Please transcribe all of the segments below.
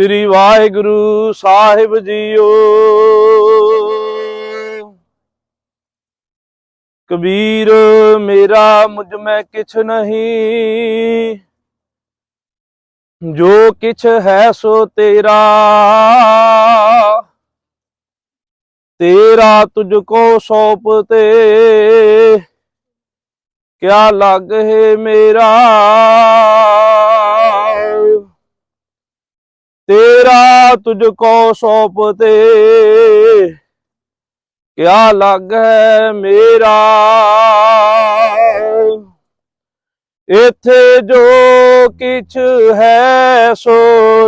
ਸ੍ਰੀ ਵਾਹਿਗੁਰੂ ਸਾਹਿਬ ਜੀਓ। ਕਬੀਰ, ਮੇਰਾ ਮੁਝ ਮੈਂ ਕਿਛ ਨਹੀਂ। ਜੋ ਕਿਛ ਹੈ ਸੋ ਤੇਰਾ। ਤੇਰਾ ਤੁਝ ਕੋ ਸੌਪ ਤੇ। ਕਿਆ ਲੱਗ ਹੈ ਮੇਰਾ? ਤੇਰਾ ਤੁਝ ਕੋ ਸੌਂਪਤੇ ਕਿਆ ਲੱਗ ਹੈ ਮੇਰਾ? ਇਥੇ ਜੋ ਕਿਛ ਹੈ ਸੋ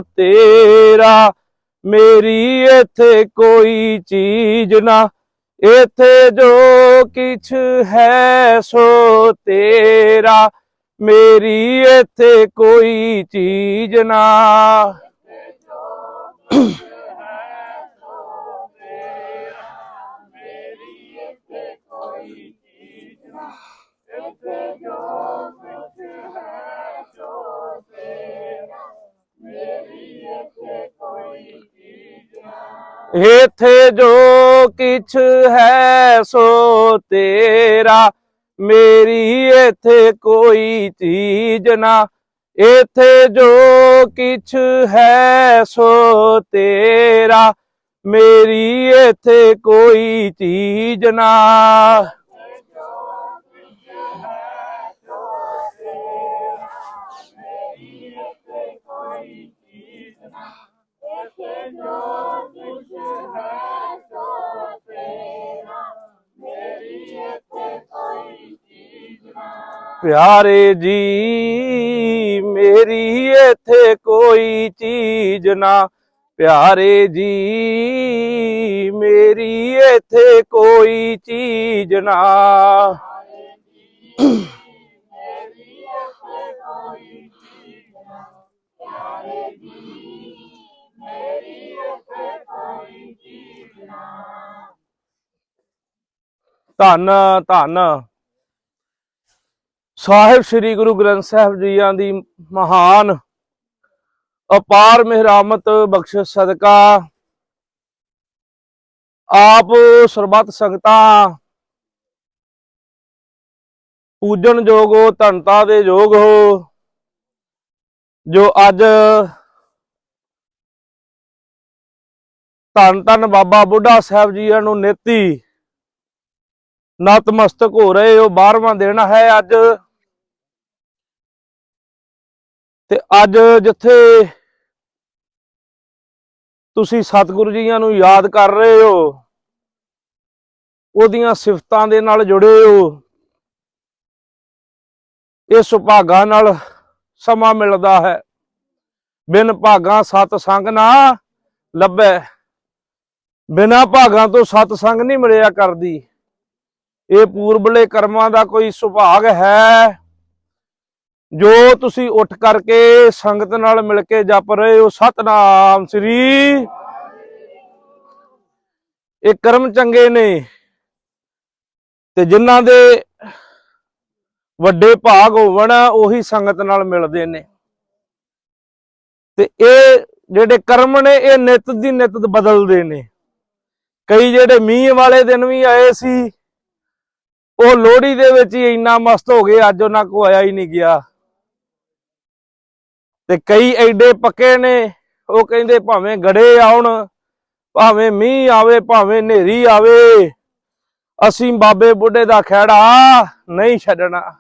ਤੇਰਾ। ਮੇਰੀ ਇਥੇ ਕੋਈ ਚੀਜ਼ ਨਾ। ਇਥੇ ਜੋ ਕਿਛ ਹੈ ਸੋ ਤੇਰਾ। ਮੇਰੀ ਇਥੇ ਕੋਈ ਚੀਜ਼ ਨਾ। ਇਥੇ ਜੋ ਕਿਛ ਹੈ ਸੋ ਤੇਰਾ ਮੇਰੀ ਇਥੇ ਕੋਈ ਚੀਜ਼ ਨਾ ਇਥੇ ਜੋ ਕਿਛ ਹੈ ਸੋ ਤੇਰਾ ਮੇਰੀ ਇਥੇ ਕੋਈ ਚੀਜ਼ ਨਾ। ਪਿਆਰੇ ਜੀ, ਮੇਰੀ ਇਥੇ ਕੋਈ ਚੀਜ਼ ਨਾ। ਪਿਆਰੇ ਜੀ, ਮੇਰੀ ਇਥੇ ਕੋਈ ਚੀਜ਼ ਨਾ। ਧੰਨ ਧੰਨ। ਸਾਹਿਬ ਸ੍ਰੀ ਗੁਰੂ ਗ੍ਰੰਥ ਸਾਹਿਬ ਜੀਆਂ ਦੀ ਮਹਾਨ ਅਪਾਰ ਮਿਹਰਾਮਤ ਬਖਸ਼ਿਸ਼ ਸਦਕਾ। ਆਪ ਸਰਬੱਤ ਸੰਗਤਾਂ ਪੂਜਨ ਯੋਗ ਹੋ ਧੰਤਾ ਦੇ ਯੋਗ ਹੋ, ਜੋ ਅੱਜ ਧੰਨ ਧੰਨ ਬਾਬਾ ਬੁੱਢਾ ਸਾਹਿਬ ਜੀਆਂ ਨੂੰ ਨੇਤੀ ਨਤਮਸਤਕ ਹੋ ਰਹੇ ਹੋ 12ਵਾਂ ਦਿਨ ਹੈ ਅੱਜ। ਤੇ ਅੱਜ ਜਿੱਥੇ ਤੁਸੀਂ ਸਤਿਗੁਰੂ ਜੀਆਂ ਨੂੰ ਯਾਦ ਕਰ ਰਹੇ ਹੋ, ਉਹਦੀਆਂ ਸਿਫਤਾਂ ਦੇ ਨਾਲ ਜੁੜੇ ਹੋ ਇਹ ਸੁਭਾਗਾ ਨਾਲ ਸਮਾਂ ਮਿਲਦਾ ਹੈ। ਬਿਨ ਭਾਗਾ ਸਤ ਸੰਗ ਨਾ ਲੱਭੈ। ਬਿਨਾ ਭਾਗਾਂ ਤੋਂ ਸਤ ਸੰਗ ਨਹੀਂ ਮਿਲਿਆ ਕਰਦੀ। ਇਹ ਪੂਰਬਲੇ ਕਰਮਾਂ ਦਾ ਕੋਈ ਸੁਭਾਗ ਹੈ। ਜੋ ਤੁਸੀਂ ਉੱਠ ਕਰਕੇ ਸੰਗਤ ਨਾਲ ਮਿਲ ਕੇ ਜਪ ਰਹੇ ਹੋ, ਸਤਨਾਮ ਸ੍ਰੀ ਇਹ ਕਰਮ ਚੰਗੇ ਨੇ। ਤੇ ਜਿਨ੍ਹਾਂ ਦੇ ਵੱਡੇ ਭਾਗ ਹੋਵਣ, ਉਹੀ ਸੰਗਤ ਨਾਲ ਮਿਲਦੇ ਨੇ। ਤੇ ਇਹ ਜਿਹੜੇ ਕਰਮ ਨੇ, ਇਹ ਨਿਤ ਦੀ ਨਿਤ ਬਦਲਦੇ ਨੇ। ਕਈ ਜਿਹੜੇ ਮੀਂਹ ਵਾਲੇ ਦਿਨ ਵੀ ਆਏ ਸੀ, ਉਹ ਲੋਹੜੀ ਦੇ ਵਿੱਚ ਹੀ ਇੰਨਾ ਮਸਤ ਹੋ ਗਏ, ਅੱਜ ਉਹਨਾਂ ਕੋ ਆਇਆ ਹੀ ਨਹੀਂ ਗਿਆ। ਤੇ ਕਈ ਐਡੇ ਪੱਕੇ ਨੇ, ਉਹ ਕਹਿੰਦੇ ਭਾਵੇਂ ਗੜੇ ਆਉਣ, ਭਾਵੇਂ ਮੀਂਹ ਆਵੇ, ਭਾਵੇਂ ਹਨੇਰੀ ਆਵੇ, ਅਸੀਂ ਬਾਬੇ ਬੁੱਢੇ ਦਾ ਖਹਿੜਾ ਨਹੀਂ ਛੱਡਣਾ।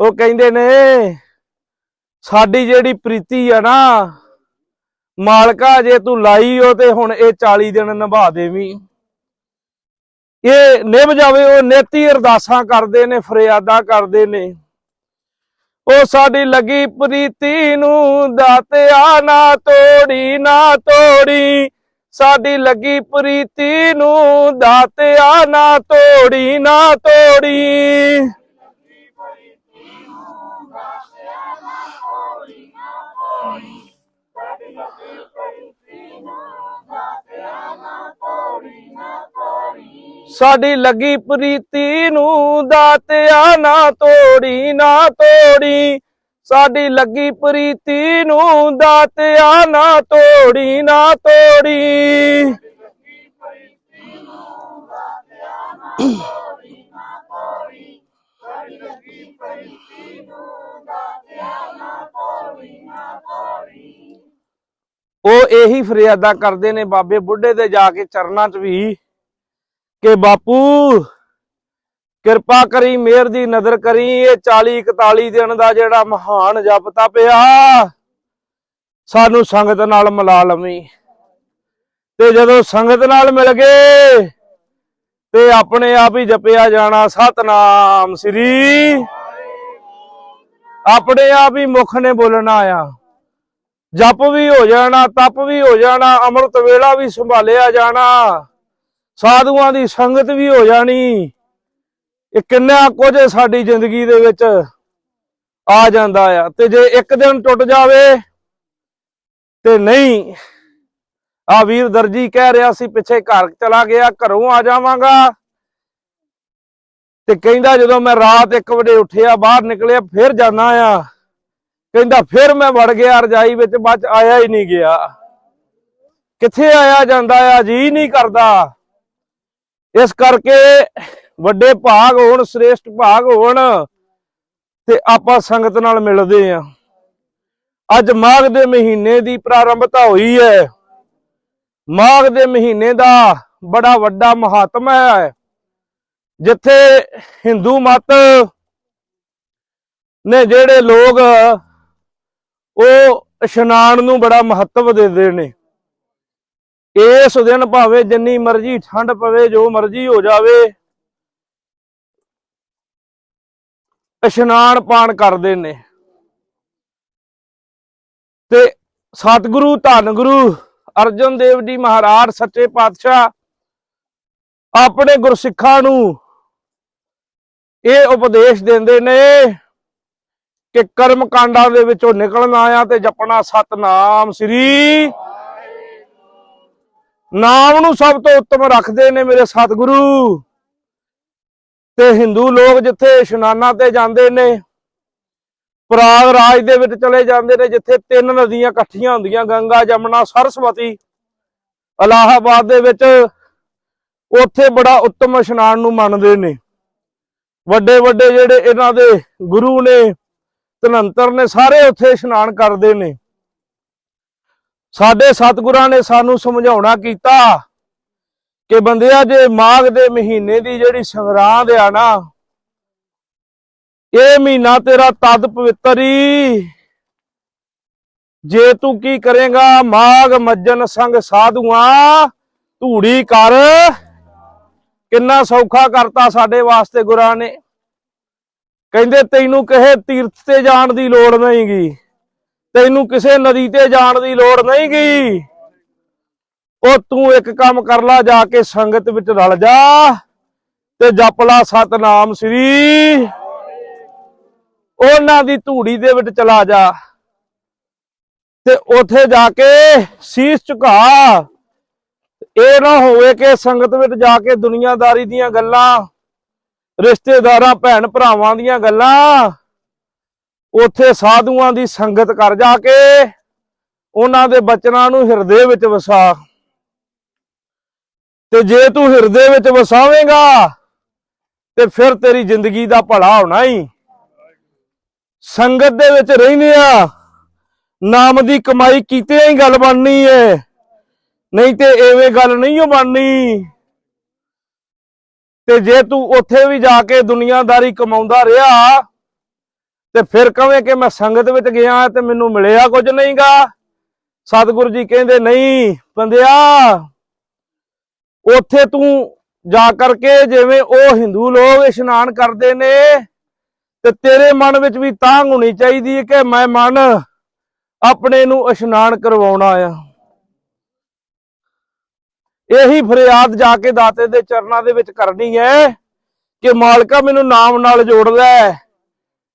ਉਹ ਕਹਿੰਦੇ ਨੇ, ਸਾਡੀ ਜਿਹੜੀ ਪ੍ਰੀਤੀ ਆ ਨਾ, ਮਾਲਕਾ ਜੇ ਤੂੰ ਲਾਈ ਹੋ ਤੇ ਹੁਣ ਇਹ 40 ਦਿਨ ਨਿਭਾ ਦੇਵੀਂ। ਇਹ ਨਿਭ ਜਾਵੇ, ਉਹ ਨੇਤੀ ਅਰਦਾਸਾਂ ਕਰਦੇ ਨੇ, ਫਰਿਆਦਾਂ ਕਰਦੇ ਨੇ। ਉਹ ਸਾਡੀ ਲੱਗੀ ਪ੍ਰੀਤੀ ਨੂੰ ਦਾਤਿਆ ਨਾ ਤੋੜੀ ਨਾ ਤੋੜੀ। ਸਾਡੀ ਲੱਗੀ ਪ੍ਰੀਤੀ ਨੂੰ ਦਾਤਿਆ ਨਾ ਤੋੜੀ ਨਾ ਤੋੜੀ। ਸਾਡੀ ਲੱਗੀ ਪ੍ਰੀਤੀ ਨੂੰ ਦਾਤਿਆ ਨਾ ਤੋੜੀ ਨਾ ਤੋੜੀ ਸਾਡੀ ਲੱਗੀ ਪ੍ਰੀਤੀ ਨੂੰ ਦਾਤਿਆ ਨਾ ਤੋੜੀ ਨਾ ਤੋੜੀ। ਸਾਡੀ ਲੱਗੀ ਪ੍ਰੀਤੀ ਨੂੰ ਦਾਤਿਆ ਨਾ ਤੋੜੀ ਨਾ ਤੋੜੀ। ਉਹ ਇਹੀ ਫਰਿਆਦਾ ਕਰਦੇ ਨੇ ਬਾਬੇ ਬੁੱਢੇ ਦੇ ਜਾ ਕੇ ਚਰਨਾਂ 'ਚ ਵੀ। ਕਿ ਬਾਪੂ, ਕਿਰਪਾ ਕਰੀ ਮਿਹਰ ਦੀ ਨਜ਼ਰ ਕਰੀ, ਇਹ 40 41 ਦਿਨ ਦਾ ਜਿਹੜਾ ਮਹਾਨ ਜਪ ਤਪਿਆ ਸਾਨੂੰ ਸੰਗਤ ਨਾਲ ਮਿਲਾ ਲਵੀਂ। ਤੇ ਜਦੋਂ ਸੰਗਤ ਨਾਲ ਮਿਲ ਗਏ, ਤੇ ਆਪਣੇ ਆਪ ਹੀ ਜਪਿਆ ਜਾਣਾ, ਸਤਨਾਮ ਸ੍ਰੀ। ਆਪਣੇ ਆਪ ਹੀ ਮੁਖ ਨੇ ਬੋਲਣਾ ਆ। ਜਪ ਵੀ ਹੋ ਜਾਣਾ, ਤਪ ਵੀ ਹੋ ਜਾਣਾ, ਅੰਮ੍ਰਿਤ ਵੇਲਾ ਵੀ ਸੰਭਾਲਿਆ ਜਾਣਾ। ਸਾਧੂਆਂ ਦੀ ਸੰਗਤ ਵੀ ਹੋ ਜਾਣੀ। ਇਹ ਕਿੰਨਾ ਕੁਝ ਸਾਡੀ ਜ਼ਿੰਦਗੀ ਦੇ ਵਿੱਚ ਆ ਜਾਂਦਾ ਆ। ਤੇ ਜੇ ਇੱਕ ਦਿਨ ਟੁੱਟ ਜਾਵੇ ਤੇ ਨਹੀਂ। ਆ ਵੀਰ ਦਰਜੀ ਕਹਿ ਰਿਹਾ ਸੀ, ਪਿੱਛੇ ਘਰ ਚਲਾ ਗਿਆ, ਘਰੋਂ ਆ ਜਾਵਾਂਗਾ। ਤੇ ਕਹਿੰਦਾ ਜਦੋਂ ਮੈਂ ਰਾਤ 1 ਵਜੇ ਉੱਠਿਆ, ਬਾਹਰ ਨਿਕਲਿਆ, ਫਿਰ ਜਾਣਾ ਆ। ਕਹਿੰਦਾ ਫਿਰ ਮੈਂ ਵੜ ਗਿਆ, ਰਜਾਈ ਵਿੱਚ, ਬਾਅਦ 'ਚ ਆਇਆ ਹੀ ਨਹੀਂ ਗਿਆ। ਕਿੱਥੇ ਆਇਆ ਜਾਂਦਾ ਆ? ਜੀ ਨਹੀਂ ਕਰਦਾ। ਇਸ ਕਰਕੇ ਵੱਡੇ ਭਾਗ ਹੋਣ, ਸ੍ਰੇਸ਼ਟ ਭਾਗ ਹੋਣ ਤੇ ਆਪਾਂ ਸੰਗਤ ਨਾਲ ਮਿਲਦੇ ਆ ਅੱਜ ਮਾਘ ਦੇ ਮਹੀਨੇ ਦੀ ਪ੍ਰਾਰੰਭਤਾ ਹੋਈ ਹੈ। ਮਾਘ ਦੇ ਮਹੀਨੇ ਦਾ ਬੜਾ ਵੱਡਾ ਮਹਾਤਮ ਹੈ। ਜਿੱਥੇ ਹਿੰਦੂ ਮਤ ਨੇ ਜਿਹੜੇ ਲੋਕ ਉਹ ਇਸ਼ਨਾਨ ਨੂੰ ਬੜਾ ਮਹੱਤਵ ਦਿੰਦੇ ਨੇ। ਇਸ ਦਿਨ ਭਾਵੇਂ ਜਿੰਨੀ ਮਰਜ਼ੀ ਠੰਡ ਪਵੇ, ਜੋ ਮਰਜ਼ੀ ਹੋ ਜਾਵੇ, ਇਸ਼ਨਾਨ ਪਾਣ ਕਰਦੇ ਨੇ। ਤੇ ਸਤਿਗੁਰੂ ਧੰਨ ਗੁਰੂ ਅਰਜਨ ਦੇਵ ਜੀ ਮਹਾਰਾਜ, ਸੱਚੇ ਪਾਤਸ਼ਾਹ ਆਪਣੇ ਗੁਰਸਿੱਖਾਂ ਨੂੰ ਇਹ ਉਪਦੇਸ਼ ਦਿੰਦੇ ਨੇ ਕਿ ਕਰਮ ਕਾਂਡਾਂ ਦੇ ਵਿੱਚੋਂ ਨਿਕਲਣਾ ਆ ਤੇ ਜਪਣਾ ਸਤਨਾਮ ਸ੍ਰੀ ਨਾਮ ਨੂੰ ਸਭ ਤੋਂ ਉੱਤਮ ਰੱਖਦੇ ਨੇ ਮੇਰੇ ਸਤਿਗੁਰੂ। ਤੇ ਹਿੰਦੂ ਲੋਕ ਜਿੱਥੇ ਇਸ਼ਨਾਨਾਂ ਤੇ ਜਾਂਦੇ ਨੇ ਪ੍ਰਾਗ ਰਾਜ ਦੇ ਵਿੱਚ ਚਲੇ ਜਾਂਦੇ ਨੇ, ਜਿੱਥੇ ਤਿੰਨ ਨਦੀਆਂ ਇਕੱਠੀਆਂ ਹੁੰਦੀਆਂ, ਗੰਗਾ, ਜਮਨਾ, ਸਰਸਵਤੀ, ਅਲਾਹਾਬਾਦ ਦੇ ਵਿੱਚ, ਉੱਥੇ ਬੜਾ ਉੱਤਮ ਇਸ਼ਨਾਨ ਨੂੰ ਮੰਨਦੇ ਨੇ। ਵੱਡੇ ਵੱਡੇ ਜਿਹੜੇ ਇਹਨਾਂ ਦੇ ਗੁਰੂ ਨੇ, ਧਨੰਤਰ ਨੇ, ਸਾਰੇ ਉੱਥੇ ਇਸ਼ਨਾਨ ਕਰਦੇ ਨੇ। ਸਾਡੇ ਸਤਿਗੁਰਾਂ ਨੇ ਸਾਨੂੰ ਸਮਝਾਉਣਾ ਕੀਤਾ ਕਿ ਬੰਦਿਆ, ਜੇ ਮਾਘ ਦੇ ਮਹੀਨੇ ਦੀ ਜਿਹੜੀ ਸੰਗਰਾਂਦ ਆ ਨਾ, ਇਹ ਮਹੀਨਾ ਤੇਰਾ ਤਦ ਪਵਿੱਤਰੀ ਜੇ ਤੂੰ ਕੀ ਕਰੇਗਾ, ਮਾਘ ਮੱਜਨ ਸੰਗ ਸਾਧੂਆਂ, ਧੂੜੀ ਕਰ। ਕਿੰਨਾ ਸੌਖਾ ਕਰਤਾ ਸਾਡੇ ਵਾਸਤੇ ਗੁਰਾਂ ਨੇ। ਕਹਿੰਦੇ, ਤੈਨੂੰ ਕਹੇ ਤੀਰਥ ਤੇ ਜਾਣ ਦੀ ਲੋੜ ਨਹੀਂਗੀ। ਤੈਨੂੰ ਕਿਸੇ ਨਦੀ ਤੇ ਜਾਣ ਦੀ ਲੋੜ ਨਹੀਂ ਗਈ ਉਹ ਤੂੰ ਇੱਕ ਕੰਮ ਕਰ ਲਾ, ਜਾ ਕੇ ਸੰਗਤ ਵਿੱਚ ਰਲ ਜਾ ਤੇ ਜਪ ਲਾ ਸਤਨਾਮ ਸ੍ਰੀ। ਉਹਨਾਂ ਦੀ ਧੂੜੀ ਦੇ ਵਿੱਚ ਚਲਾ ਜਾ ਤੇ ਉਥੇ ਜਾ ਕੇ ਸੀਸ ਝੁਕਾ। ਇਹ ਨਾ ਹੋਵੇ ਕਿ ਸੰਗਤ ਵਿੱਚ ਜਾ ਕੇ ਦੁਨੀਆਦਾਰੀ ਦੀਆਂ ਗੱਲਾਂ, ਰਿਸ਼ਤੇਦਾਰਾਂ ਭੈਣ ਭਰਾਵਾਂ ਦੀਆਂ ਗੱਲਾਂ ਉੱਥੇ ਸਾਧੂਆਂ ਦੀ ਸੰਗਤ ਕਰ ਜਾ ਕੇ ਉਹਨਾਂ ਦੇ ਬਚਨਾਂ ਨੂੰ ਹਿਰਦੇ ਵਿੱਚ ਵਸਾ। ਤੇ ਜੇ ਤੂੰ ਹਿਰਦੇ ਵਿੱਚ ਵਸਾਵੇਂਗਾ, ਤੇ ਫਿਰ ਤੇਰੀ ਜ਼ਿੰਦਗੀ ਦਾ ਭਲਾ ਹੋਣਾ ਹੀ ਸੰਗਤ ਦੇ ਵਿੱਚ ਰਹਿੰਦੇ ਆ, ਨਾਮ ਦੀ ਕਮਾਈ ਕੀਤੇ ਹੀ ਗੱਲ ਬਣਨੀ ਏ। ਨਹੀਂ ਤੇ ਐਵੇਂ ਗੱਲ ਨਹੀਂ ਓ ਬਣਨੀ। ਤੇ ਜੇ ਤੂੰ ਉੱਥੇ ਵੀ ਜਾ ਕੇ ਦੁਨੀਆਦਾਰੀ ਕਮਾਉਂਦਾ ਰਿਹਾ ਤੇ ਫਿਰ ਕਵੇਂ ਕਿ ਮੈਂ ਸੰਗਤ ਵਿੱਚ ਗਿਆ ਤੇ ਮੈਨੂੰ ਮਿਲਿਆ ਕੁਝ ਨਹੀਂਗਾ। ਸਤਿਗੁਰੂ ਜੀ ਕਹਿੰਦੇ, ਨਹੀਂ ਬੰਦਿਆ, ਉੱਥੇ ਤੂੰ ਜਾ ਕਰਕੇ ਜਿਵੇਂ ਉਹ ਹਿੰਦੂ ਲੋਕ ਇਸ਼ਨਾਨ ਕਰਦੇ ਨੇ ਤੇ ਤੇਰੇ ਮਨ ਵਿੱਚ ਵੀ ਤਾਂਗ ਹੋਣੀ ਚਾਹੀਦੀ ਹੈ ਕਿ ਮੈਂ ਮਨ ਆਪਣੇ ਨੂੰ ਇਸ਼ਨਾਨ ਕਰਵਾਉਣਾ ਆ। ਇਹੀ ਫਰਿਆਦ ਜਾ ਕੇ ਦਾਤੇ ਦੇ ਚਰਨਾਂ ਦੇ ਵਿੱਚ ਕਰਨੀ ਹੈ ਕਿ ਮਾਲਕਾ ਮੈਨੂੰ ਨਾਮ ਨਾਲ ਜੋੜ ਲੈ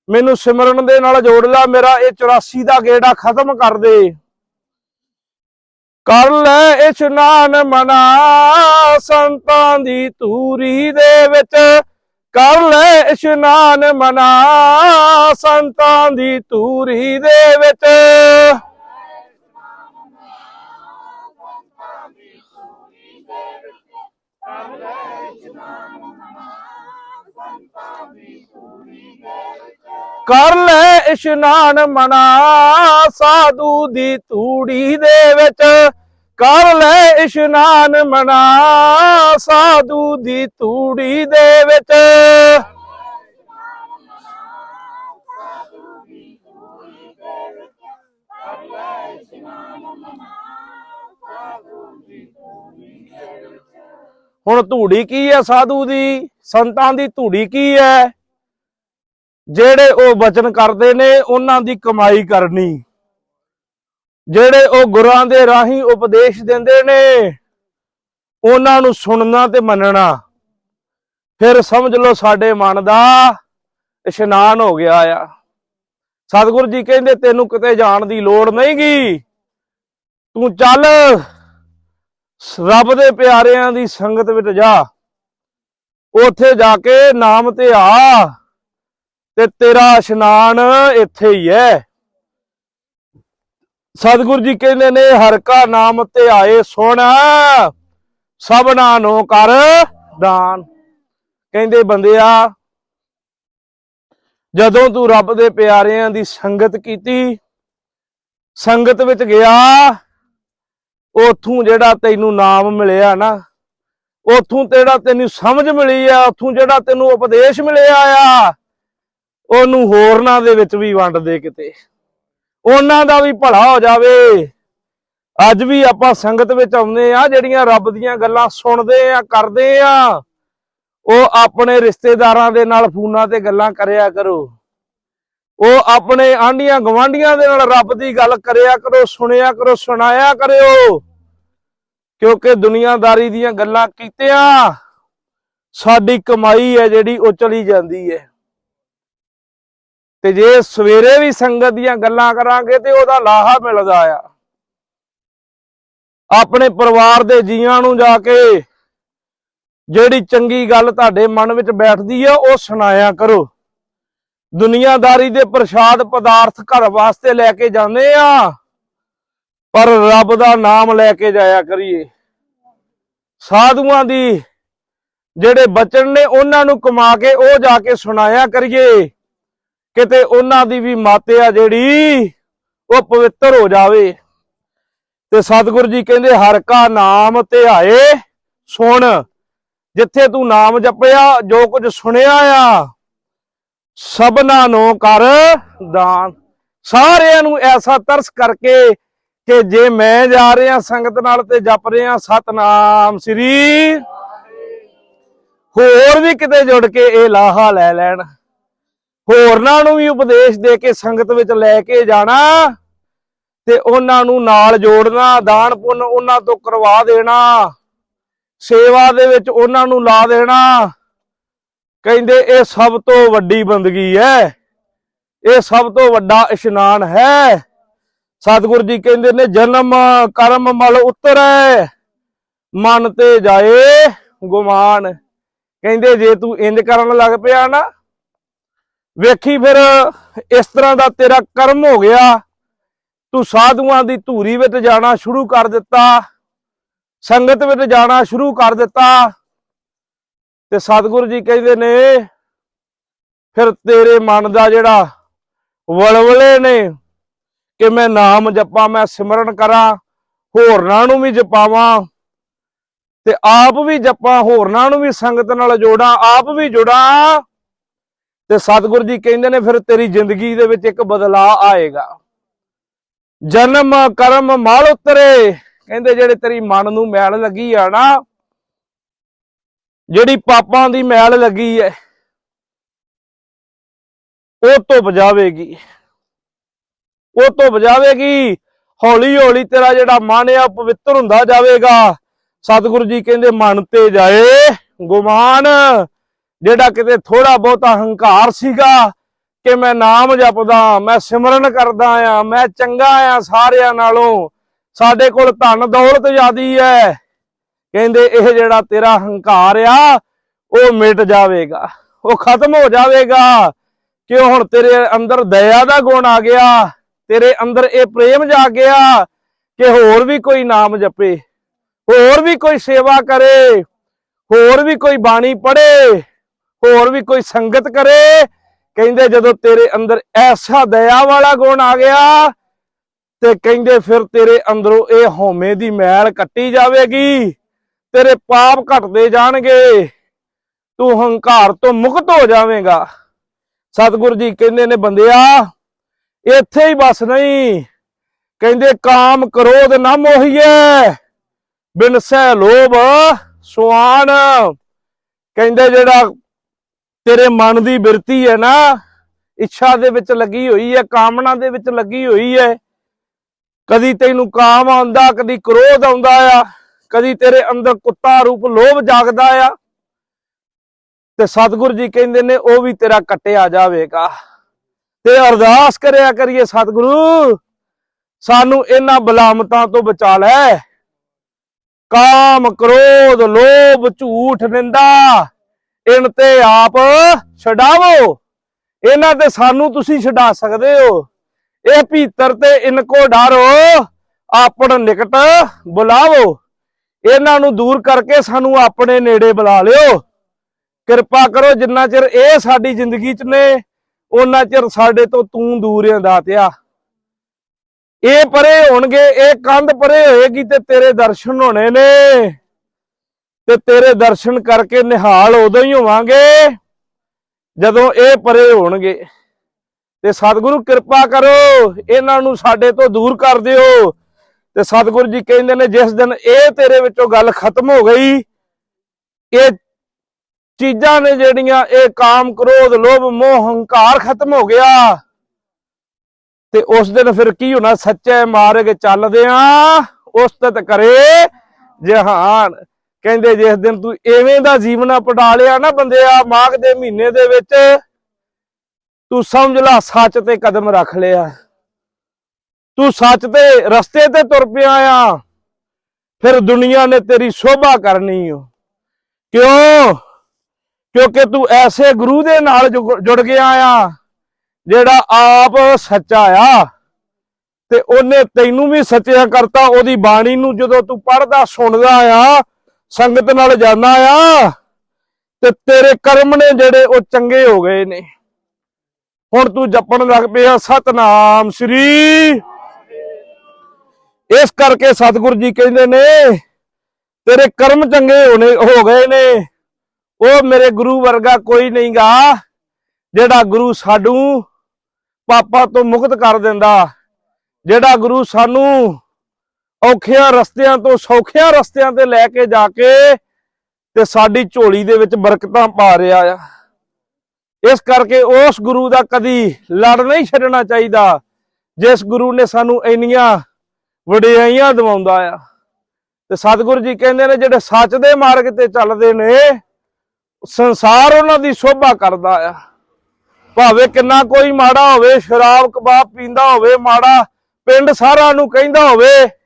ਮੈਨੂੰ ਸਿਮਰਨ ਦੇ ਨਾਲ ਜੋੜ ਲੈ, ਮੇਰਾ ਇਹ 84 ਦਾ ਗੇੜਾ ਖਤਮ ਕਰ ਦੇ। ਕਰ ਲੈ ਇਸ਼ਨਾਨ ਮਨਾ, ਸੰਤਾਂ ਦੀ ਤੂਰੀ ਦੇ ਵਿੱਚ। ਕਰ ਲੈ ਇਸ਼ਨਾਨ ਮਨਾ, ਸੰਤਾਂ ਦੀ ਧੂਰੀ ਦੇ ਵਿੱਚ। ਕਰ ਲੈ ਇਸ਼ਨਾਨ ਮਨਾ ਕਰ ਲੈ ਇਸ਼ਨਾਨ ਮਨਾ, ਸਾਧੂ ਦੀ ਧੂੜੀ ਦੇ ਵਿੱਚ। ਕਰ ਲੈ ਇਸ਼ਨਾਨ ਮਨਾ, ਸਾਧੂ ਦੀ ਧੂੜੀ ਦੇ ਵਿੱਚ। ਹੁਣ ਧੂੜੀ ਕੀ ਹੈ ਸਾਧੂ ਦੀ? ਸੰਤਾਂ ਦੀ ਧੂੜੀ ਕੀ ਹੈ? ਜਿਹੜੇ ਉਹ ਬਚਨ ਕਰਦੇ ਨੇ, ਉਹਨਾਂ ਦੀ ਕਮਾਈ ਕਰਨੀ। ਜਿਹੜੇ ਉਹ ਗੁਰਾਂ ਦੇ ਰਾਹੀਂ ਉਪਦੇਸ਼ ਦਿੰਦੇ ਨੇ, ਉਹਨਾਂ ਨੂੰ ਸੁਣਨਾ ਤੇ ਮੰਨਣਾ। ਫਿਰ ਸਮਝ ਲਓ ਸਾਡੇ ਮਨ ਦਾ ਇਸ਼ਨਾਨ ਹੋ ਗਿਆ ਆ। ਸਤਿਗੁਰੂ ਜੀ ਕਹਿੰਦੇ, ਤੈਨੂੰ ਕਿਤੇ ਜਾਣ ਦੀ ਲੋੜ ਨਹੀਂਗੀ ਤੂੰ ਚੱਲ, ਰੱਬ ਦੇ ਪਿਆਰਿਆਂ ਦੀ ਸੰਗਤ ਵਿੱਚ ਜਾ। ਉੱਥੇ ਜਾ ਕੇ ਨਾਮ ਤੇ ਆ। ਤੇ ਤੇਰਾ ਇਸ਼ਨਾਨ ਇੱਥੇ ਹੀ ਹੈ। ਸਤਿਗੁਰੂ ਜੀ ਕਹਿੰਦੇ ਨੇ, ਹਰ ਕਾ ਨਾਮ ਤੇ ਆਏ ਸੁਣ, ਸਭਨਾ ਨੂੰ ਕਰ ਦਾਨ। ਕਹਿੰਦੇ ਬੰਦਿਆ, ਜਦੋਂ ਤੂੰ ਰੱਬ ਦੇ ਪਿਆਰਿਆਂ ਦੀ ਸੰਗਤ ਕੀਤੀ, ਸੰਗਤ ਵਿੱਚ ਗਿਆ, ਉਥੋਂ ਜਿਹੜਾ ਤੈਨੂੰ ਨਾਮ ਮਿਲਿਆ ਨਾ, ਉਥੋਂ ਤੇਰਾ ਤੈਨੂੰ ਸਮਝ ਮਿਲੀ ਆ, ਉਥੋਂ ਜਿਹੜਾ ਤੈਨੂੰ ਉਪਦੇਸ਼ ਮਿਲਿਆ ਆ ਉਹਨੂੰ ਹੋਰਨਾਂ ਦੇ ਵਿੱਚ ਵੀ ਵੰਡ ਦੇ ਕਿਤੇ। ਉਹਨਾਂ ਦਾ ਵੀ ਭਲਾ ਹੋ ਜਾਵੇ। ਅੱਜ ਵੀ ਆਪਾਂ ਸੰਗਤ ਵਿੱਚ ਆਉਂਦੇ ਆ ਜਿਹੜੀਆਂ ਰੱਬ ਦੀਆਂ ਗੱਲਾਂ ਸੁਣਦੇ ਆ ਕਰਦੇ ਆ ਉਹ ਆਪਣੇ ਰਿਸ਼ਤੇਦਾਰਾਂ ਦੇ ਨਾਲ ਫੋਨਾਂ ਤੇ ਗੱਲਾਂ ਕਰਿਆ ਕਰੋ। ਉਹ ਆਪਣੇ ਆਂਢੀਆਂ ਗਵਾਂਢੀਆਂ ਦੇ ਨਾਲ ਰੱਬ ਦੀ ਗੱਲ ਕਰਿਆ ਕਰੋ, ਸੁਣਿਆ ਕਰੋ, ਸੁਣਾਇਆ ਕਰਿਓ। ਕਿਉਂਕਿ ਦੁਨੀਆਦਾਰੀ ਦੀਆਂ ਗੱਲਾਂ ਕੀਤਿਆਂ, ਸਾਡੀ ਕਮਾਈ ਹੈ ਜਿਹੜੀ ਉਹ ਚਲੀ ਜਾਂਦੀ ਹੈ। ਤੇ ਜੇ ਸਵੇਰੇ ਵੀ ਸੰਗਤ ਦੀਆਂ ਗੱਲਾਂ ਕਰਾਂਗੇ ਤੇ ਉਹਦਾ ਲਾਹਾ ਮਿਲਦਾ ਆ। ਆਪਣੇ ਪਰਿਵਾਰ ਦੇ ਜੀਆਂ ਨੂੰ ਜਾ ਕੇ ਜਿਹੜੀ ਚੰਗੀ ਗੱਲ ਤੁਹਾਡੇ ਮਨ ਵਿੱਚ ਬੈਠਦੀ ਆ, ਉਹ ਸੁਣਾਇਆ ਕਰੋ। ਦੁਨੀਆਦਾਰੀ ਦੇ ਪ੍ਰਸ਼ਾਦ ਪਦਾਰਥ ਘਰ ਵਾਸਤੇ ਲੈ ਕੇ ਜਾਂਦੇ ਆ, ਪਰ ਰੱਬ ਦਾ ਨਾਮ ਲੈ ਕੇ ਜਾਇਆ ਕਰੀਏ। ਸਾਧੂਆਂ ਦੀ ਜਿਹੜੇ ਬਚਨ ਨੇ, ਉਹਨਾਂ ਨੂੰ ਕਮਾ ਕੇ ਉਹ ਜਾ ਕੇ ਸੁਣਾਇਆ ਕਰੀਏ। ਕਿਤੇ ਉਹਨਾਂ ਦੀ ਵੀ ਮਾਤੇ ਆ ਜਿਹੜੀ ਉਹ ਪਵਿੱਤਰ ਹੋ ਜਾਵੇ। ਤੇ ਸਤਿਗੁਰੂ ਜੀ ਕਹਿੰਦੇ, ਹਰ ਕਾ ਨਾਮ ਧਿਆਏ, ਸੁਣ। ਜਿੱਥੇ ਤੂੰ ਨਾਮ ਜਪਿਆ, ਜੋ ਕੁਝ ਸੁਣਿਆ ਆ, ਸਭਨਾ ਨੂੰ ਕਰ ਦਾਨ। ਸਾਰਿਆਂ ਨੂੰ ਐਸਾ ਤਰਸ ਕਰਕੇ ਕਿ ਜੇ ਮੈਂ ਜਾ ਰਿਹਾ, ਸੰਗਤ ਨਾਲ ਤੇ ਜਪ ਰਿਹਾ, ਸਤਨਾਮ ਸ੍ਰੀ। ਹੋਰ ਵੀ ਕਿਤੇ ਜੁੜ ਕੇ ਇਹ ਲਾਹਾ ਲੈ ਲੈਣ। ਹੋਰਨਾਂ ਨੂੰ ਵੀ ਉਪਦੇਸ਼ ਦੇ ਕੇ ਸੰਗਤ ਵਿੱਚ ਲੈ ਕੇ ਜਾਣਾ ਤੇ ਉਹਨਾਂ ਨੂੰ ਨਾਲ ਜੋੜਨਾ, ਦਾਨ ਪੁੰਨ ਉਹਨਾਂ ਤੋਂ ਕਰਵਾ ਦੇਣਾ, ਸੇਵਾ ਦੇ ਵਿੱਚ ਉਹਨਾਂ ਨੂੰ ਲਾ ਦੇਣਾ। ਕਹਿੰਦੇ, ਇਹ ਸਭ ਤੋਂ ਵੱਡੀ ਬੰਦਗੀ ਹੈ। ਇਹ ਸਭ ਤੋਂ ਵੱਡਾ ਇਸ਼ਨਾਨ ਹੈ। ਸਤਿਗੁਰੂ ਜੀ ਕਹਿੰਦੇ ਨੇ, ਜਨਮ ਕਰਮ ਮਲ ਉਤਰੈ, ਮਨ ਤੇ ਜਾਏ ਗੁਮਾਨ। ਕਹਿੰਦੇ, ਜੇ ਤੂੰ ਇੰਜ ਕਰਨ ਲੱਗ ਪਿਆ ਨਾ ਵੇਖੀ ਫਿਰ, ਇਸ ਤਰ੍ਹਾਂ ਦਾ ਤੇਰਾ ਕਰਮ ਹੋ ਗਿਆ। ਤੂੰ ਸਾਧੂਆਂ ਦੀ ਧੂਰੀ ਵਿੱਚ ਜਾਣਾ ਸ਼ੁਰੂ ਕਰ ਦਿੱਤਾ। ਸੰਗਤ ਵਿੱਚ ਜਾਣਾ ਸ਼ੁਰੂ ਕਰ ਦਿੱਤਾ। ਤੇ ਸਤਿਗੁਰੂ ਜੀ ਕਹਿੰਦੇ ਨੇ, ਫਿਰ ਤੇਰੇ ਮਨ ਦਾ ਜਿਹੜਾ ਵਲਵਲੇ ਨੇ ਕਿ ਮੈਂ ਨਾਮ ਜਪਾਂ, ਮੈਂ ਸਿਮਰਨ ਕਰਾਂ, ਹੋਰਨਾਂ ਨੂੰ ਵੀ ਜਪਾਵਾਂ ਤੇ ਆਪ ਵੀ ਜਪਾਂ, ਹੋਰਨਾਂ ਨੂੰ ਵੀ ਸੰਗਤ ਨਾਲ ਜੋੜਾਂ, ਆਪ ਵੀ ਜੁੜਾਂ। ਤੇ ਸਤਿਗੁਰੂ ਜੀ ਕਹਿੰਦੇ ਨੇ ਫਿਰ ਤੇਰੀ ਜ਼ਿੰਦਗੀ ਦੇ ਵਿੱਚ ਇੱਕ ਬਦਲਾਅ ਆਏਗਾ। ਜਨਮ, ਕਰਮ, ਮਾਲ ਉਤਰੇ। ਕਹਿੰਦੇ ਜਿਹੜੇ ਤੇਰੀ ਮਨ ਨੂੰ ਮੈਲ ਲੱਗੀ ਆ ਨਾ, ਜਿਹੜੀ ਪਾਪਾਂ ਦੀ ਮੈਲ ਲੱਗੀ ਹੈ ਉਹ ਧੁੱਪ ਜਾਵੇਗੀ ਉਹ ਧੁੱਪ ਜਾਵੇਗੀ ਹੌਲੀ ਹੌਲੀ ਤੇਰਾ ਜਿਹੜਾ ਮਨ ਆ, ਉਹ ਪਵਿੱਤਰ ਹੁੰਦਾ ਜਾਵੇਗਾ। ਸਤਿਗੁਰੂ ਜੀ ਕਹਿੰਦੇ, ਮਨ ਤੇ ਜਾਏ ਗੁਮਾਨ। ਜਿਹੜਾ ਕਿਤੇ ਥੋੜਾ ਬਹੁਤਾ ਹੰਕਾਰ ਸੀਗਾ ਕਿ ਮੈਂ ਨਾਮ ਜਪਦਾ, ਮੈਂ ਸਿਮਰਨ ਕਰਦਾ ਆ, ਮੈਂ ਚੰਗਾ ਆ ਸਾਰਿਆਂ ਨਾਲੋਂ, ਸਾਡੇ ਕੋਲ ਧਨ ਦੌਲਤ ਜ਼ਿਆਦੀ ਹੈ ਕਹਿੰਦੇ, ਇਹ ਜਿਹੜਾ ਤੇਰਾ ਹੰਕਾਰ ਆ, ਉਹ ਮਿਟ ਜਾਵੇਗਾ, ਉਹ ਖਤਮ ਹੋ ਜਾਵੇਗਾ। ਕਿ ਹੁਣ ਤੇਰੇ ਅੰਦਰ ਦਇਆ ਦਾ ਗੁਣ ਆ ਗਿਆ, ਤੇਰੇ ਅੰਦਰ ਇਹ ਪ੍ਰੇਮ ਜਾ ਗਿਆ ਕਿ ਹੋਰ ਵੀ ਕੋਈ ਨਾਮ ਜਪੇ, ਹੋਰ ਵੀ ਕੋਈ ਸੇਵਾ ਕਰੇ, ਹੋਰ ਵੀ ਕੋਈ ਬਾਣੀ ਪੜ੍ਹੇ। ਹੋਰ ਵੀ ਕੋਈ ਸੰਗਤ ਕਰੇ? ਕਹਿੰਦੇ ਜਦੋਂ ਤੇਰੇ ਅੰਦਰ ਐਸਾ ਦਇਆ ਵਾਲਾ ਗੁਣ ਆ ਗਿਆ ਤੇ ਕਹਿੰਦੇ ਫਿਰ ਤੇਰੇ ਅੰਦਰੋਂ ਇਹ ਹਉਮੈ ਦੀ ਮੈਲ ਕੱਟੀ ਜਾਵੇਗੀ, ਤੇਰੇ ਪਾਪ ਘਟਦੇ ਜਾਣਗੇ, ਤੂੰ ਹੰਕਾਰ ਤੋਂ ਮੁਕਤ ਹੋ ਜਾਵੇਂਗਾ। ਸਤਿਗੁਰੂ ਜੀ ਕਹਿੰਦੇ ਨੇ, ਬੰਦਿਆ, ਇੱਥੇ ਹੀ ਬਸ ਨਹੀਂ। ਕਹਿੰਦੇ, ਕਾਮ ਕ੍ਰੋਧ ਨਾ ਮੋਹੀਏ, ਬਿਨ ਸਹਿ ਲੋਭ ਸੁਆਨ ਕਹਿੰਦੇ, ਜਿਹੜਾ ਤੇਰੇ ਮਨ ਦੀ ਬਿਰਤੀ ਹੈ ਨਾ, ਇੱਛਾ ਦੇ ਵਿੱਚ ਲੱਗੀ ਹੋਈ ਹੈ, ਕਾਮਨਾ ਦੇ ਵਿੱਚ ਲੱਗੀ ਹੋਈ ਹੈ। ਕਦੀ ਤੈਨੂੰ ਕਾਮ ਆਉਂਦਾ, ਕਦੀ ਕ੍ਰੋਧ ਆਉਂਦਾ ਆ, ਕਦੀ ਤੇਰੇ ਅੰਦਰ ਕੁੱਤਾ ਰੂਪ ਲੋਭ ਜਾਗਦਾ ਆ। ਤੇ ਸਤਿਗੁਰੂ ਜੀ ਕਹਿੰਦੇ ਨੇ, ਉਹ ਵੀ ਤੇਰਾ ਕੱਟਿਆ ਜਾਵੇਗਾ। ਤੇ ਅਰਦਾਸ ਕਰਿਆ ਕਰੀਏ ਸਤਿਗੁਰੂ, ਸਾਨੂੰ ਇਹਨਾਂ ਬਲਾਮਤਾਂ ਤੋਂ ਬਚਾ ਲੈ। ਕਾਮ, ਕ੍ਰੋਧ, ਲੋਭ, ਝੂਠ, ਨਿੰਦਾ ਇਨ ਤੇ ਆਪ ਛਡਾਵੋ। ਇਹਨਾਂ ਤੇ ਸਾਨੂੰ ਤੁਸੀਂ ਛਡਾ ਸਕਦੇ ਹੋ। ਇਹ ਭੀਤਰ ਤੇ ਇਨਕੋ ਡਾਰੋ, ਆਪਣ ਨਿਕਟ ਬੁਲਾਵੋ। ਇਹਨਾਂ ਨੂੰ ਦੂਰ ਕਰਕੇ ਸਾਨੂੰ ਆਪਣੇ ਨੇੜੇ ਬੁਲਾ ਲਿਓ। ਕਿਰਪਾ ਕਰੋ ਜਿੰਨਾ ਚਿਰ ਇਹ ਸਾਡੀ ਜ਼ਿੰਦਗੀ 'ਚ ਨੇ ਉਹਨਾਂ ਚਿਰ ਸਾਡੇ ਤੋਂ ਤੂੰ ਦੂਰ ਹੈ ਦਾਤਿਆ ਇਹ ਪਰੇ ਹੋਣਗੇ, ਇਹ ਕੰਧ ਪਰੇ ਹੋਏਗੀ ਤੇ ਤੇਰੇ ਦਰਸ਼ਨ ਹੋਣੇ ਨੇ। ਤੇ ਤੇਰੇ ਦਰਸ਼ਨ ਕਰਕੇ ਨਿਹਾਲ ਉਦੋਂ ਹੀ ਹੋਵਾਂਗੇ, ਜਦੋਂ ਇਹ ਪਰੇ ਹੋਣਗੇ। ਤੇ ਸਤਿਗੁਰੂ, ਕਿਰਪਾ ਕਰੋ, ਇਹਨਾਂ ਨੂੰ ਸਾਡੇ ਤੋਂ ਦੂਰ ਕਰ ਦਿਓ। ਤੇ ਸਤਿਗੁਰੂ ਜੀ ਕਹਿੰਦੇ ਨੇ, ਜਿਸ ਦਿਨ ਇਹ ਤੇਰੇ ਵਿੱਚੋਂ ਗੱਲ ਖਤਮ ਹੋ ਗਈ, ਇਹ ਚੀਜ਼ਾਂ ਨੇ ਜਿਹੜੀਆਂ, ਇਹ ਕਾਮ, ਕ੍ਰੋਧ, ਲੋਭ, ਮੋਹ, ਹੰਕਾਰ ਖਤਮ ਹੋ ਗਿਆ। ਤੇ ਉਸ ਦਿਨ ਫਿਰ ਕੀ ਹੋਣਾ? ਸੱਚੇ ਮਾਰਗ ਚੱਲਦੇ ਆ, ਉਸਤਤ ਕਰੇ ਜਹਾਨ। ਕਹਿੰਦੇ ਜਿਸ ਦਿਨ ਤੂੰ ਐਵੇਂ ਦਾ ਜੀਵਨ ਅਪਣਾ ਲਿਆ ਨਾ ਬੰਦਿਆ ਮਾਘ ਦੇ ਮਹੀਨੇ ਦੇ ਵਿੱਚ ਤੂੰ ਸਮਝ ਲੈ ਸੱਚ ਤੇ ਕਦਮ ਰੱਖ ਲਿਆ। ਤੂੰ ਸੱਚ ਤੇ ਰਸਤੇ ਤੇ ਤੁਰ ਪਿਆ ਆ। ਫਿਰ ਦੁਨੀਆ ਨੇ ਤੇਰੀ ਸ਼ੋਭਾ ਕਰਨੀ ਓ। ਕਿਉਂ? ਕਿਉਂਕਿ ਤੂੰ ਐਸੇ ਗੁਰੂ ਦੇ ਨਾਲ ਜੁਗ- ਜੁੜ ਗਿਆ ਆ, ਜਿਹੜਾ ਆਪ ਸੱਚਾ ਆ। ਤੇ ਉਹਨੇ ਤੈਨੂੰ ਵੀ ਸੱਚਿਆ ਕਰਤਾ, ਉਹਦੀ ਬਾਣੀ ਨੂੰ ਜਦੋਂ ਤੂੰ ਪੜਦਾ ਸੁਣਦਾ ਆ ਸੰਗਤ ਨਾਲ ਜਾਂਦਾ ਆ ਤੇ ਤੇਰੇ ਕਰਮ ਨੇ ਜਿਹੜੇ ਉਹ ਚੰਗੇ ਹੋ ਗਏ ਨੇ। ਹੁਣ ਤੂੰ ਜਪਣ ਲੱਗ ਪਿਆ, ਸਤਨਾਮ ਸ੍ਰੀ। ਇਸ ਕਰਕੇ ਸਤਿਗੁਰੂ ਜੀ ਕਹਿੰਦੇ ਨੇ, ਤੇਰੇ ਕਰਮ ਚੰਗੇ ਹੋਣੇ, ਹੋ ਗਏ ਨੇ। ਉਹ ਮੇਰੇ ਗੁਰੂ ਵਰਗਾ ਕੋਈ ਨਹੀਂਗਾ, ਜਿਹੜਾ ਗੁਰੂ ਸਾਡੂ ਪਾਪਾਂ ਤੋਂ ਮੁਕਤ ਕਰ ਦਿੰਦਾ, ਜਿਹੜਾ ਗੁਰੂ ਸਾਨੂੰ ਔਖਿਆਂ ਰਸਤਿਆਂ ਤੋਂ ਸੌਖਿਆਂ ਰਸਤਿਆਂ ਤੇ ਲੈ ਕੇ ਜਾ ਕੇ ਤੇ ਸਾਡੀ ਝੋਲੀ ਦੇ ਵਿੱਚ ਬਰਕਤਾਂ ਪਾ ਰਿਹਾ ਆ। ਇਸ ਕਰਕੇ ਉਸ ਗੁਰੂ ਦਾ ਕਦੀ ਲੜ ਨਹੀਂ ਛੱਡਣਾ ਚਾਹੀਦਾ, ਜਿਸ ਗੁਰੂ ਨੇ ਸਾਨੂੰ ਇੰਨੀਆਂ ਵਡਿਆਈਆਂ ਦਿਵਾਉਂਦਾ ਆ। ਤੇ ਸਤਿਗੁਰੂ ਜੀ ਕਹਿੰਦੇ ਨੇ, ਜਿਹੜੇ ਸੱਚ ਦੇ ਮਾਰਗ ਤੇ ਚੱਲਦੇ ਨੇ, ਸੰਸਾਰ ਉਹਨਾਂ ਦੀ ਸ਼ੋਭਾ ਕਰਦਾ ਆ। ਭਾਵੇਂ ਕਿੰਨਾ ਕੋਈ ਮਾੜਾ ਹੋਵੇ ਸ਼ਰਾਬ ਕਬਾਬ ਪੀਂਦਾ ਹੋਵੇ, ਮਾੜਾ ਪਿੰਡ ਸਾਰਾ ਨੂੰ ਕਹਿੰਦਾ ਹੋਵੇ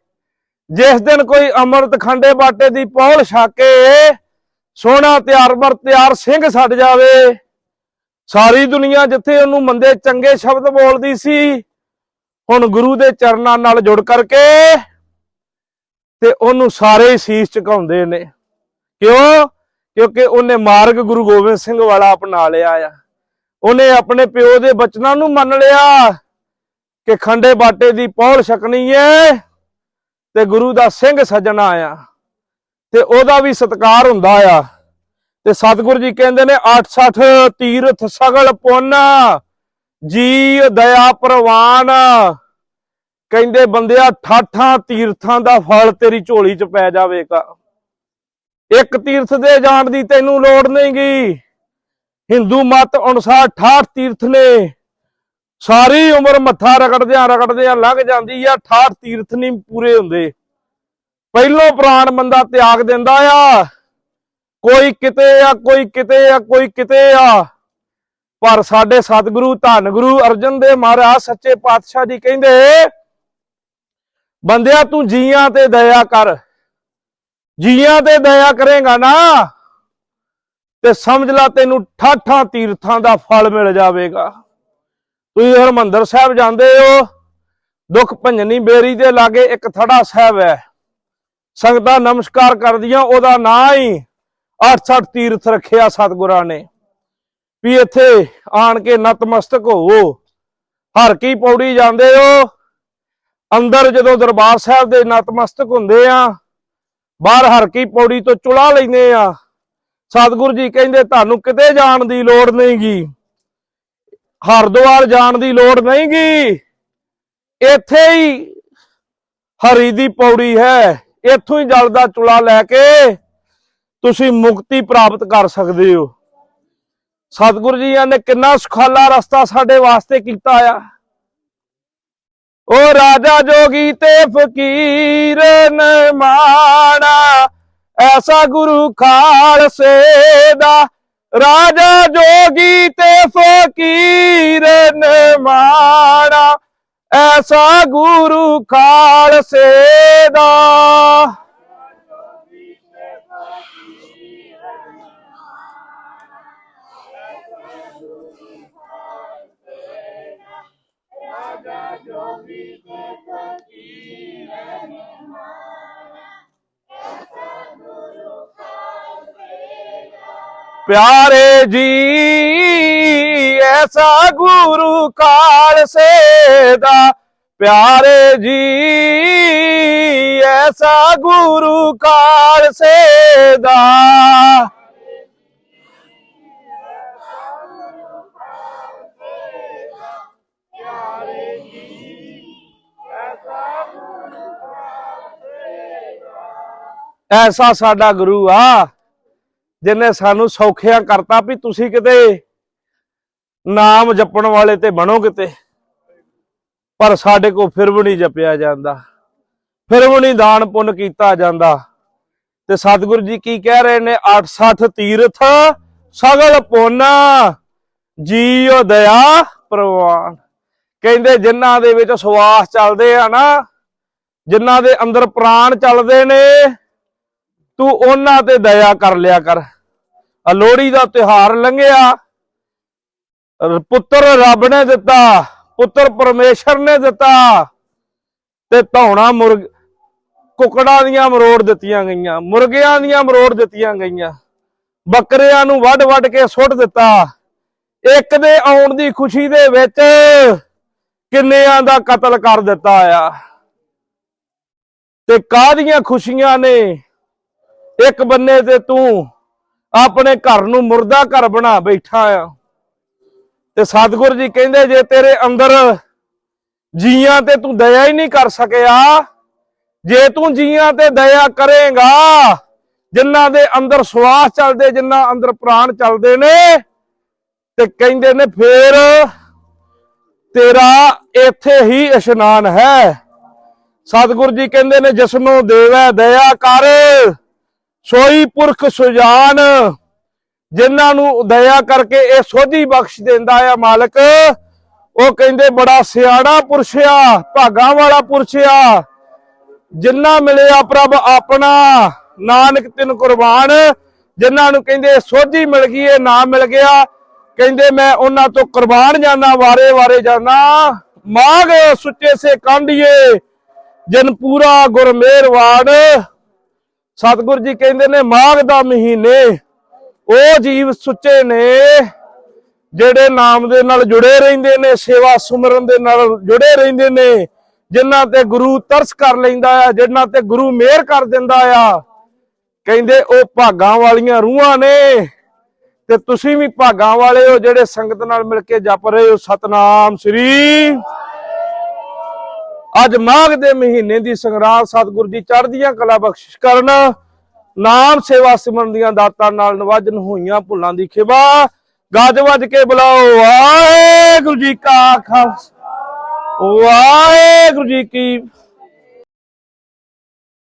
ਜਿਸ ਦਿਨ ਕੋਈ ਅੰਮ੍ਰਿਤ ਖੰਡੇ ਬਾਟੇ ਦੀ ਪੌਲ ਛਾਕੇ, ਸੋਹਣਾ ਤਿਆਰ ਬਰ ਤਿਆਰ ਸਿੰਘ ਛੱਡ ਜਾਵੇ। ਸਾਰੀ ਦੁਨੀਆ ਜਿੱਥੇ ਉਹਨੂੰ ਮੰਦੇ ਚੰਗੇ ਸ਼ਬਦ ਬੋਲਦੀ ਸੀ, ਹੁਣ ਗੁਰੂ ਦੇ ਚਰਨਾਂ ਨਾਲ ਜੁੜ ਕਰਕੇ ਤੇ ਉਹਨੂੰ ਸਾਰੇ ਸੀਸ ਝੁਕਾਉਂਦੇ ਨੇ। ਕਿਉਂ? ਕਿਉਂਕਿ ਉਹਨੇ ਮਾਰਗ ਗੁਰੂ ਗੋਬਿੰਦ ਸਿੰਘ ਵਾਲਾ ਅਪਣਾ ਲਿਆ ਆ। ਉਹਨੇ ਆਪਣੇ ਪਿਓ ਦੇ ਬਚਨਾਂ ਨੂੰ ਮੰਨ ਲਿਆ ਕਿ ਖੰਡੇ ਬਾਟੇ ਦੀ ਪੌਲ ਛਕਣੀ ਏ। ਤੇ ਗੁਰੂ ਦਾ ਸਿੰਘ ਸੱਜਣਾ ਆ ਤੇ ਉਹਦਾ ਵੀ ਸਤਿਕਾਰ ਹੁੰਦਾ ਆ। ਤੇ ਸਤਿਗੁਰੂ ਜੀ ਕਹਿੰਦੇ ਨੇ 68 ਤੀਰਥ ਸਗਲ ਪੁੰਨ ਜੀ ਦਇਆ ਪ੍ਰਵਾਨ। ਕਹਿੰਦੇ ਬੰਦਿਆ, ਠਾਠਾਂ ਤੀਰਥਾਂ ਦਾ ਫਲ ਤੇਰੀ ਝੋਲੀ 'ਚ ਪੈ ਜਾਵੇਗਾ। ਇੱਕ ਤੀਰਥ ਦੇ ਜਾਣ ਦੀ ਤੈਨੂੰ ਲੋੜ ਨਹੀਂਗੀ। ਹਿੰਦੂ ਮਤ ਅਨੁਸਾਰ 68 ਤੀਰਥ ਨੇ। ਸਾਰੀ ਉਮਰ ਮੱਥਾ ਰਗੜਦਿਆਂ ਰਗੜਦਿਆਂ ਲੰਘ ਜਾਂਦੀ ਆ 68 ਤੀਰਥ ਨਹੀਂ ਪੂਰੇ ਹੁੰਦੇ। ਪਹਿਲੋਂ ਪ੍ਰਾਣ ਬੰਦਾ ਤਿਆਗ ਦਿੰਦਾ ਆ। ਕੋਈ ਕਿਤੇ ਆ, ਕੋਈ ਕਿਤੇ ਆ, ਕੋਈ ਕਿਤੇ ਆ। ਪਰ ਸਾਡੇ ਸਤਿਗੁਰੂ ਧੰਨ ਗੁਰੂ ਅਰਜਨ ਦੇਵ ਮਹਾਰਾਜ ਸੱਚੇ ਪਾਤਸ਼ਾਹ ਜੀ ਕਹਿੰਦੇ, ਬੰਦਿਆ ਤੂੰ ਜੀਆਂ ਤੇ ਦਇਆ ਕਰ। ਜੀਆਂ ਤੇ ਦਇਆ ਕਰੇਗਾ ਨਾ, ਤੇ ਸਮਝ ਲੈ ਤੈਨੂੰ ਠਾਠਾਂ ਤੀਰਥਾਂ ਦਾ ਫਲ ਮਿਲ ਜਾਵੇਗਾ। ਤੁਸੀਂ ਹਰਮੰਦਰ ਸਾਹਿਬ ਜਾਂਦੇ ਹੋ, ਦੁੱਖ ਭੰਜਨੀ ਬੇਰੀ ਦੇ ਲਾਗੇ ਇੱਕ ਥੜਾ ਸਾਹਿਬ ਹੈ। ਸੰਗਤਾਂ ਨਮਸਕਾਰ ਕਰਦੀਆਂ, ਉਹਦਾ ਨਾਂ ਹੀ 68 ਤੀਰਥ ਰੱਖਿਆ ਸਤਿਗੁਰਾਂ ਨੇ। ਵੀ ਇੱਥੇ ਆਣ ਕੇ ਨਤਮਸਤਕ ਹੋਵੋ। ਹਰ ਕੀ ਪੌੜੀ ਜਾਂਦੇ ਹੋ, ਅੰਦਰ ਜਦੋਂ ਦਰਬਾਰ ਸਾਹਿਬ ਦੇ ਨਤਮਸਤਕ ਹੁੰਦੇ ਆ, ਬਾਹਰ ਹਰ ਕੀ ਪੌੜੀ ਤੋਂ ਚੁਲਾ ਲੈਂਦੇ ਆ। ਸਤਿਗੁਰੂ ਜੀ ਕਹਿੰਦੇ, ਤੁਹਾਨੂੰ ਕਿਤੇ ਜਾਣ ਦੀ ਲੋੜ ਨਹੀਂਗੀ। ਹਰਦੁਆਰ ਜਾਣ ਦੀ ਲੋੜ ਨਹੀਂਗੀ ਇੱਥੇ ਹੀ ਹਰੀ ਦੀ ਪੌੜੀ ਹੈ। ਇੱਥੋਂ ਹੀ ਜਲ ਦਾ ਚੁਲਾ ਲੈ ਕੇ ਤੁਸੀਂ ਮੁਕਤੀ ਪ੍ਰਾਪਤ ਕਰ ਸਕਦੇ ਹੋ। ਸਤਿਗੁਰੂ ਜੀ ਨੇ ਕਿੰਨਾ ਸੁਖਾਲਾ ਰਸਤਾ ਸਾਡੇ ਵਾਸਤੇ ਕੀਤਾ ਆ। ਉਹ ਰਾਜਾ ਜੋਗੀ ਤੇ ਫਕੀਰ ਨਮਾਣਾ ਐਸਾ ਗੁਰੂ ਖਾਲਸੇ ਦਾ ਰਾਜਾ ਜੋਗੀ ਤੇ ਫਕੀਰ ਨਮਾਣਾ ਐਸਾ ਗੁਰੂ ਖਾਲਸੇ ਦਾ। ਪਿਆਰੇ ਜੀ, ਐਸਾ ਗੁਰੂ ਖਾਲਸੇ ਦਾ। ਪਿਆਰੇ ਜੀ, ਐਸਾ ਗੁਰੂ ਖਾਲਸੇ ਦਾ। ਐਸਾ ਸਾਡਾ ਗੁਰੂ ਆ। ਜਿਨੇ ਸਾਨੂੰ ਸੌਖਿਆ ਕਰਤਾ ਵੀ ਤੁਸੀਂ ਕਿਤੇ ਨਾਮ ਜਪਣ ਵਾਲੇ ਤੇ ਬਣੋ ਕਿਤੇ। ਪਰ ਸਾਡੇ ਕੋ ਫਿਰ ਵੀ ਨਹੀਂ ਜਪਿਆ ਜਾਂਦਾ। ਫਿਰ ਵੀ ਨਹੀਂ ਦਾਨ ਪੁੰਨ ਕੀਤਾ ਜਾਂਦਾ। ਤੇ ਸਤਿਗੁਰੂ ਜੀ ਕੀ ਕਹਿ ਰਹੇ ਨੇ? 68 ਤੀਰਥ ਸਗਲ ਪੁੰਨ ਜੀਉ ਦਇਆ ਪ੍ਰਵਾਨ। ਕਹਿੰਦੇ ਜਿਨ੍ਹਾਂ ਦੇ ਵਿੱਚ ਸਵਾਸ ਚੱਲਦੇ ਆ ਨਾ, ਜਿਨ੍ਹਾਂ ਦੇ ਅੰਦਰ ਪ੍ਰਾਣ ਚੱਲਦੇ ਨੇ, ਤੂੰ ਉਹਨਾਂ ਤੇ ਦਇਆ ਕਰ ਲਿਆ ਕਰ। ਲੋਹੜੀ ਦਾ ਤਿਹਾਰ ਲੰਘਿਆ। ਪੁੱਤਰ ਰੱਬ ਨੇ ਦਿੱਤਾ, ਪੁੱਤਰ ਪਰਮੇਸ਼ਰ ਨੇ ਦਿੱਤਾ ਤੇ ਧੌਣਾ ਮੁਰਗ, ਕੁਕੜਾਂ ਦੀਆਂ ਮਰੋੜ ਦਿੱਤੀਆਂ ਗਈਆਂ, ਮੁਰਗਿਆਂ ਦੀਆਂ ਮਰੋੜ ਦਿੱਤੀਆਂ ਗਈਆਂ। ਬੱਕਰਿਆਂ ਨੂੰ ਵੱਢ ਵੱਢ ਕੇ ਸੁੱਟ ਦਿੱਤਾ। ਇੱਕ ਦੇ ਆਉਣ ਦੀ ਖੁਸ਼ੀ ਦੇ ਵਿੱਚ ਕਿੰਨਿਆਂ ਦਾ ਕਤਲ ਕਰ ਦਿੱਤਾ ਆ। ਤੇ ਕਾਹਦੀਆਂ ਖੁਸ਼ੀਆਂ ਨੇ? ਇੱਕ ਬੰਨੇ ਤੇ ਤੂੰ ਆਪਣੇ ਘਰ ਨੂੰ ਮੁਰਦਾ ਘਰ ਬਣਾ ਬੈਠਾ ਆ। ਤੇ ਸਤਿਗੁਰੂ ਜੀ ਕਹਿੰਦੇ, ਜੇ ਤੇਰੇ ਅੰਦਰ ਜੀਆਂ ਤੇ ਤੂੰ ਦਇਆ ਹੀ ਨਹੀਂ ਕਰ ਸਕਿਆ, ਜੇ ਤੂੰ ਜੀਆਂ ਤੇ ਦਇਆ ਕਰੇਗਾ, ਜਿਨ੍ਹਾਂ ਦੇ ਅੰਦਰ ਸਵਾਸ ਚੱਲਦੇ, ਜਿਨ੍ਹਾਂ ਅੰਦਰ ਪ੍ਰਾਣ ਚੱਲਦੇ ਨੇ, ਤੇ ਕਹਿੰਦੇ ਨੇ, ਫੇਰ ਤੇਰਾ ਇੱਥੇ ਹੀ ਇਸ਼ਨਾਨ ਹੈ। ਸਤਿਗੁਰੂ ਜੀ ਕਹਿੰਦੇ ਨੇ, ਜਿਸਨੂੰ ਦੇਵੈ ਦਇਆ ਕਰ। ਸੋਈ ਪੁਰਖ ਸੁਜਾਨ, ਜਿਨ੍ਹਾਂ ਨੂੰ ਦਇਆ ਕਰਕੇ ਇਹ ਸੋਧੀ ਬਖਸ਼ ਦਿੰਦਾ ਆ ਮਾਲਕ, ਉਹ ਕਹਿੰਦੇ ਬੜਾ ਸਿਆਣਾ ਪੁਰਸ਼ਿਆ ਭਾਗਾਂ ਵਾਲਾ ਪੁਰਸ਼ਿਆ ਜਿੰਨਾ ਮਿਲਿਆ ਪ੍ਰਭ ਆਪਣਾ, ਨਾਨਕ ਤਿੰਨ ਕੁਰਬਾਨ, ਜਿਨ੍ਹਾਂ ਨੂੰ ਕਹਿੰਦੇ ਸੋਝੀ ਮਿਲ ਗਈ, ਇਹ ਨਾਮ ਮਿਲ ਗਿਆ। ਕਹਿੰਦੇ ਮੈਂ ਉਹਨਾਂ ਤੋਂ ਕੁਰਬਾਨ ਜਾਣਾ ਵਾਰੇ ਵਾਰੇ ਜਾਣਾ ਮਾਗ ਸੁੱਚੇ ਸੇ ਕਾਂਢੀਏ ਜਨ ਪੂਰਾ ਗੁਰ ਸਤਿਗੁਰ ਜੀ ਕਹਿੰਦੇ ਨੇ, ਮਾਘ ਦਾ ਮਹੀਨੇ ਉਹ ਜੀਵ ਸੁੱਚੇ ਨੇ, ਜਿਹੜੇ ਨਾਮ ਦੇ ਨਾਲ ਜੁੜੇ ਰਹਿੰਦੇ ਨੇ, ਸੇਵਾ ਸੁਮਰਨ ਦੇ ਨਾਲ ਜੁੜੇ ਰਹਿੰਦੇ ਨੇ, ਜਿਨ੍ਹਾਂ ਤੇ ਗੁਰੂ ਤਰਸ ਕਰ ਲੈਂਦਾ ਆ, ਜਿਨ੍ਹਾਂ ਤੇ ਗੁਰੂ ਮਿਹਰ ਕਰ ਦਿੰਦਾ ਆ। ਕਹਿੰਦੇ, ਉਹ ਭਾਗਾਂ ਵਾਲੀਆਂ ਰੂਹਾਂ ਨੇ ਤੇ ਤੁਸੀਂ ਵੀ ਭਾਗਾਂ ਵਾਲੇ ਹੋ, ਜਿਹੜੇ ਸੰਗਤ ਨਾਲ ਮਿਲ ਕੇ ਜਪ ਰਹੇ ਹੋ। ਸਤਨਾਮ ਸ੍ਰੀ ਅੱਜ ਮਾਘ ਦੇ ਮਹੀਨੇ ਦੀ ਸੰਗਰਾਲ ਸਤਿਗੁਰੂ ਜੀ ਚੜ੍ਹਦੀਆਂ ਕਲਾ ਬਖਸ਼ਿਸ਼ ਕਰਨ, ਨਾਮ ਸੇਵਾ ਸਿਮਰਨ ਦੀਆਂ ਦਾਤਾਂ ਨਾਲ ਨਵਾਜਨ ਹੋਈਆਂ ਭੁੱਲਾਂ ਦੀ ਖਿਬਾ ਗੱਜ ਵੱਜ ਕੇ ਬੁਲਾਓ, ਵਾਹਿਗੁਰੂ ਜੀ ਕਾ ਖਾਲਸਾ, ਵਾਹਿਗੁਰੂ ਜੀ ਕੀ